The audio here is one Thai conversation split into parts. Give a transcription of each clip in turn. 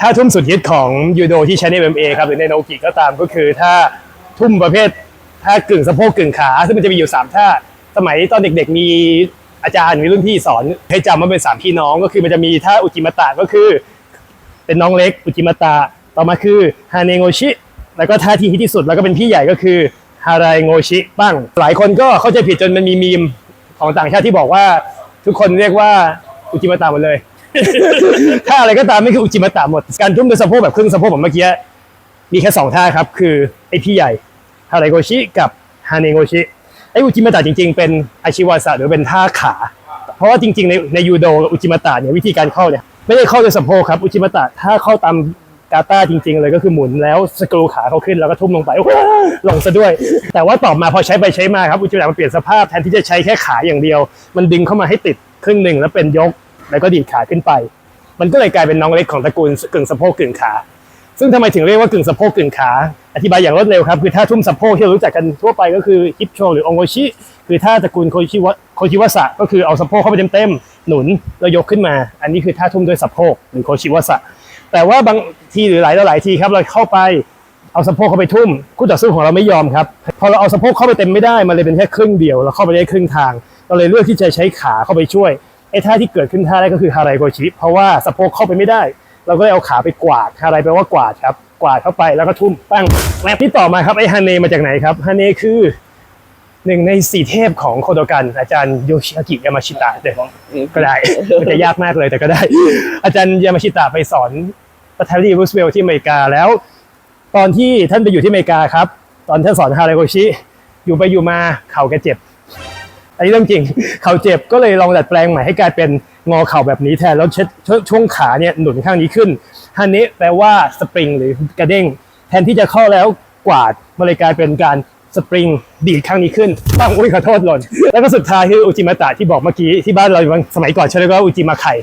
ถ้าทุ่มสุดฮิตของยูโดที่ใช้ใน MMA ครับหรือในโนกิก็ตามก็คือถ้าทุ่มประเภทท่ากึ่งสะโพกกึ่งขา ซึ่งมันจะมีอยู่ 3 ท่า สมัยตอนเด็กๆ มีอาจารย์มีรุ่นพี่สอนให้จำว่าเป็นสามพี่น้องก็คือมันจะมีท่าอุจิมาตะก็คือ เป็นน้องเล็กอุจิมาตะต่อมาคือฮาเนโงชิ แล้วก็ท่าที่ฮิตที่สุดแล้วก็เป็นพี่ใหญ่ก็คือฮารายโงชิบ้างหลายคนก็เข้าใจผิดจนมันมีมีมของต่างชาติที่บอกว่าทุกคนเรียกว่าอุจิมาตะหมดเลย ท่าอะไรก็ตามไม่คืออุจิมาตะหมด การทุ่มโดยสะโพกแบบครึ่งสะโพกแบบเมื่อกี้มีแค่สองท่าครับ คือไอพี่ใหญ่ฮารโงชิกับฮาเนโงชิไออุจิมาตะจริง ๆ เป็นอาชิวาสะหรือเป็นท่าขา เพราะว่าจริง ๆ ในในยูโดอุจิมาตะเนี่ยวิธีการเข้าเนี่ยไม่ได้เข้าโดยสะโพกครับอุจิมาตะถ้าเข้าตามกาตาจริง ๆ เลยก็คือหมุนแล้วสกรูขาเขาขึ้นแล้วก็ทุ่มลงไปโอ้โหลงซะด้วย แต่ว่าต่อมาพอใช้ไปใช้มาครับอุจิมาตะมันเปลี่ยนสภาพแทนที่จะใช้แค่ขาอย่างเดียว มันดึงเข้ามาให้ติดครึ่งหนึ่งแล้วเป็นยก แล้วก็ดีดขาขึ้นไป มันก็เลยกลายเป็นน้องเล็กของตระกูลกึ่งสะโพกกึ่งขา ซึ่งทำไมถึงเรียกว่ากึ่งสะโพกกึ่งขา อธิบายอย่างรวดเร็วครับคือถ้าทุ่มสะโพกที่เรารู้จักกันทั่วไปก็คือฮิปโชหรือองโกชิคือถ้าตระกูลโคชิวะโคชิวะสะก็คือเอาสะโพกเข้าไปเต็มๆหนุนแล้วยกขึ้นมา อันนี้คือท่าทุ่มด้วยสะโพกหรือโคชิวะสะแต่ว่าบางทีหรือหลายต่อหลายทีครับเราเข้าไปเอาสะโพกเข้าไปทุ่มคู่ต่อสู้ของเราไม่ยอมครับพอเราเอาสะโพกเข้าไปเต็มไม่ได้มันเลยเป็นแค่ครึ่งเดียวเราเข้าไปได้ครึ่งทาง เราเลยเลือกที่จะใช้ขาเข้าไปช่วย ไอ้ท่าที่เกิดขึ้นท่าแรกก็คือฮารายโกชิเพราะว่าสะโพกเข้าไปไม่ได้ เราก็เลยเอาขาไปกวาดฮารายแปลว่ากวาดครับ กวาดเข้าไปแล้วก็ทุ่มปั้งแวบที่ต่อมาครับไอ้ฮานเนมาจากไหนครับฮานเนคือหนึ่งในสี่เทพของโคโดกัน อาจารย์โยชิอากิยามาชิตะเดี๋ยวก็ได้มันจะยากมากเลยแต่ก็ได้ อาจารย์ยามาชิตะไปสอนประธานาธิบดีรูสเวลต์ที่อเมริกาแล้ว ตอนที่ท่านไปอยู่ที่อเมริกาครับ ตอนท่านสอนฮารายโกชิอยู่ไปอยู่มาเข่าแกเจ็บ อันนี้เรื่องจริง เข่าเจ็บก็เลยลองดัดแปลงใหม่ให้กลายเป็นงอเข่าแบบนี้แทนแล้วเช็ดช่วงขาเนี่ยหนุนข้างนี้ขึ้นฮันนี้แปลว่าสปริงหรือกระเด้งแทนที่จะเข้าแล้วกวาดมันเลยกลายเป็นการสปริงดีดข้างนี้ขึ้นตั้งอุ้ยขอโทษหล่น แล้วก็สุดท้ายคืออุจิมาตะที่บอกเมื่อกี้ที่บ้านเราสมัยก่อนใช้เรียกว่าอุจิมาไข่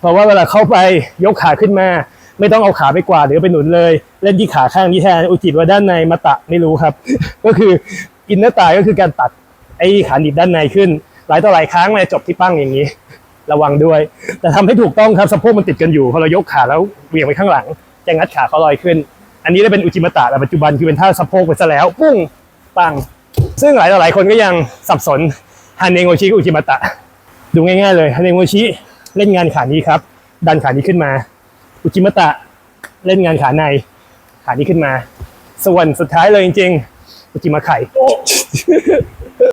เพราะว่าเวลาเข้าไปยกขาขึ้นมา ไม่ต้องเอาขาไปกวาดหรือไปหนุนเลย เล่นที่ขาข้างนี้แทนอุจิว่าด้านในมาตะไม่รู้ครับ ก็คืออินเนอร์ตายก็คือการตัด ไอ้ขาหนีบด้านในขึ้น หลายต่อหลายครั้งเลยจบที่ปั้งอย่างนี้ ระวังด้วย แต่ทำให้ถูกต้องครับสะโพกมันติดกันอยู่พอเรายกขาแล้วเหวี่ยงไปข้างหลังจะงัดขาเขาลอยขึ้น อันนี้ได้เป็นอุจิมตะแต่ปัจจุบันคือเป็นท่าสะโพกไปซะแล้วปุ้งปัง ซึ่งหลายต่อหลายคนก็ยังสับสนฮันเนโงชิกับอุจิมตะ ดูง่ายๆเลยฮันเนโงชิเล่นงานขานี้ครับ ดันขานี้ขึ้นมา อุจิมตะเล่นงานขาใน ขานี้ขึ้นมา ส่วนสุดท้ายเลยจริงๆอุจิมาไข่